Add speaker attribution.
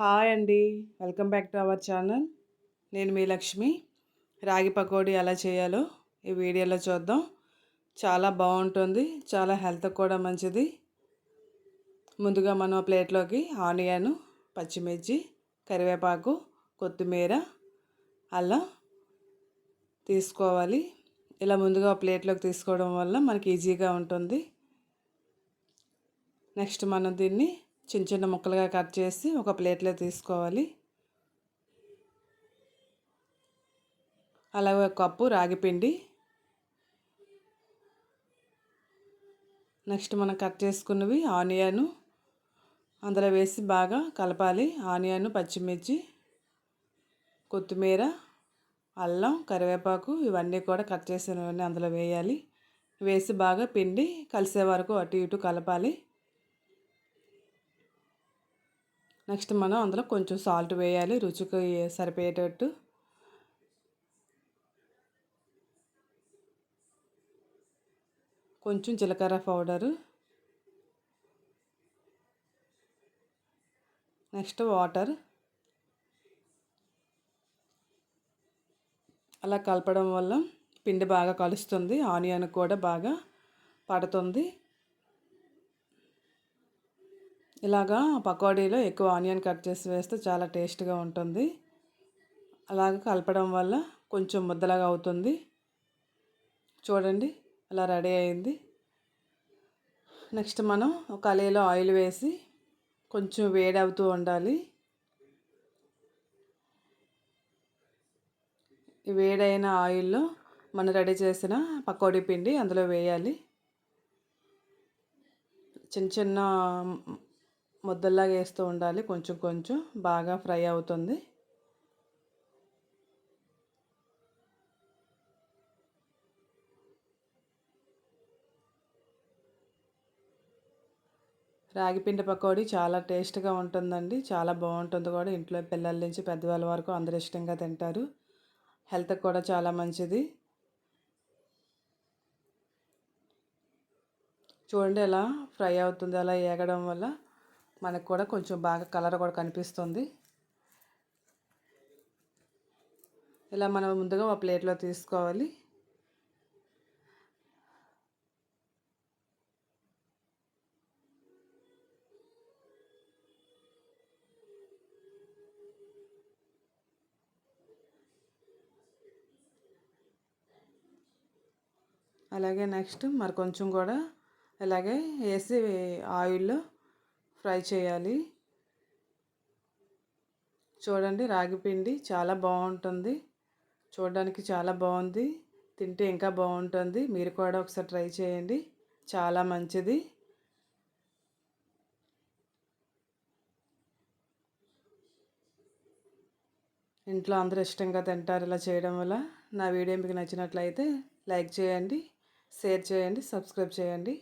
Speaker 1: Hi అండి. Welcome back to our channel. నేను మీ లక్ష్మి. రాగి పకోడీ ఎలా చేయాలో ఈ వీడియోలో చూద్దాం. చాలా బాగుంటుంది. చాలా హెల్త్ కూడా మంచిది. ముందుగా మనం ప్లేట్లోకి ఆనియన్ పచ్చిమిర్చి కరివేపాకు కొత్తిమీర అల్లం తీసుకోవాలి. ఇలా ముందుగా ప్లేట్లోకి తీసుకోవడం వల్ల మనకి ఈజీగా ఉంటుంది. నెక్స్ట్ మనం దీన్ని చిన్న చిన్న ముక్కలుగా కట్ చేసి ఒక ప్లేట్లో తీసుకోవాలి. అలాగే ఒక కప్పు రాగిపిండి నెక్స్ట్ మనం కట్ చేసుకున్నవి ఆనియన్. అందులో వేసి బాగా కలపాలి. ఆనియన్ పచ్చిమిర్చి కొత్తిమీర అల్లం కరివేపాకు ఇవన్నీ కూడా కట్ చేసినవన్నీ అందులో వేయాలి. వేసి బాగా పిండి కలిసే వరకు అటు ఇటు కలపాలి. నెక్స్ట్ మనం అందులో కొంచెం సాల్ట్ వేయాలి రుచికి సరిపోయేటట్టు. కొంచెం జీలకర్ర పౌడరు. Next water. అలా కలపడం వల్ల పిండి బాగా కలుస్తుంది ఆనియన్ కూడా బాగా పడుతుంది. ఇలాగా పకోడీలో ఎక్కువ ఆనియన్ కట్ చేసి వేస్తే చాలా టేస్ట్గా ఉంటుంది. అలాగ కలపడం వల్ల కొంచెం ముద్దలాగా అవుతుంది. చూడండి అలా రెడీ అయింది. నెక్స్ట్ మనం ఒక అలీలో ఆయిల్ వేసి కొంచెం వేడి అవుతూ ఉండాలి. ఈ వేడైన ఆయిల్లో మనం రెడీ చేసిన పకోడీ పిండి అందులో వేయాలి. చిన్న చిన్న ముద్దల్లాగా వేస్తూ ఉండాలి. కొంచెం కొంచెం బాగా ఫ్రై అవుతుంది. రాగిపిండి పకోడీ చాలా టేస్ట్గా ఉంటుందండి. చాలా బాగుంటుంది కూడా. ఇంట్లో పిల్లల నుంచి పెద్దవాళ్ళ వరకు అందరు ఇష్టంగా తింటారు. హెల్త్కి కూడా చాలా మంచిది. చూడండి ఎలా ఫ్రై అవుతుంది అలా ఏగడం వల్ల. మనకు కూడా కొంచెం బాగా కలర్ కూడా కనిపిస్తుంది. ఇలా మనం ముందుగా ఒక ప్లేట్లో తీసుకోవాలి. అలాగే నెక్స్ట్ మరి కొంచెం కూడా ఇలాగే వేసి ఆయిల్లో ఫ్రై చేయాలి. చూడండి రాగి పిండి చాలా బాగుంటుంది. చూడడానికి చాలా బాగుంది. తింటే ఇంకా బాగుంటుంది. మీరు కూడా ఒకసారి ట్రై చేయండి. చాలా మంచిది. ఇంట్లో అందరూ ఇష్టంగా తింటారు ఇలా చేయడం వల్ల. నా వీడియో మీకు నచ్చినట్లయితే లైక్ చేయండి షేర్ చేయండి సబ్స్క్రైబ్ చేయండి.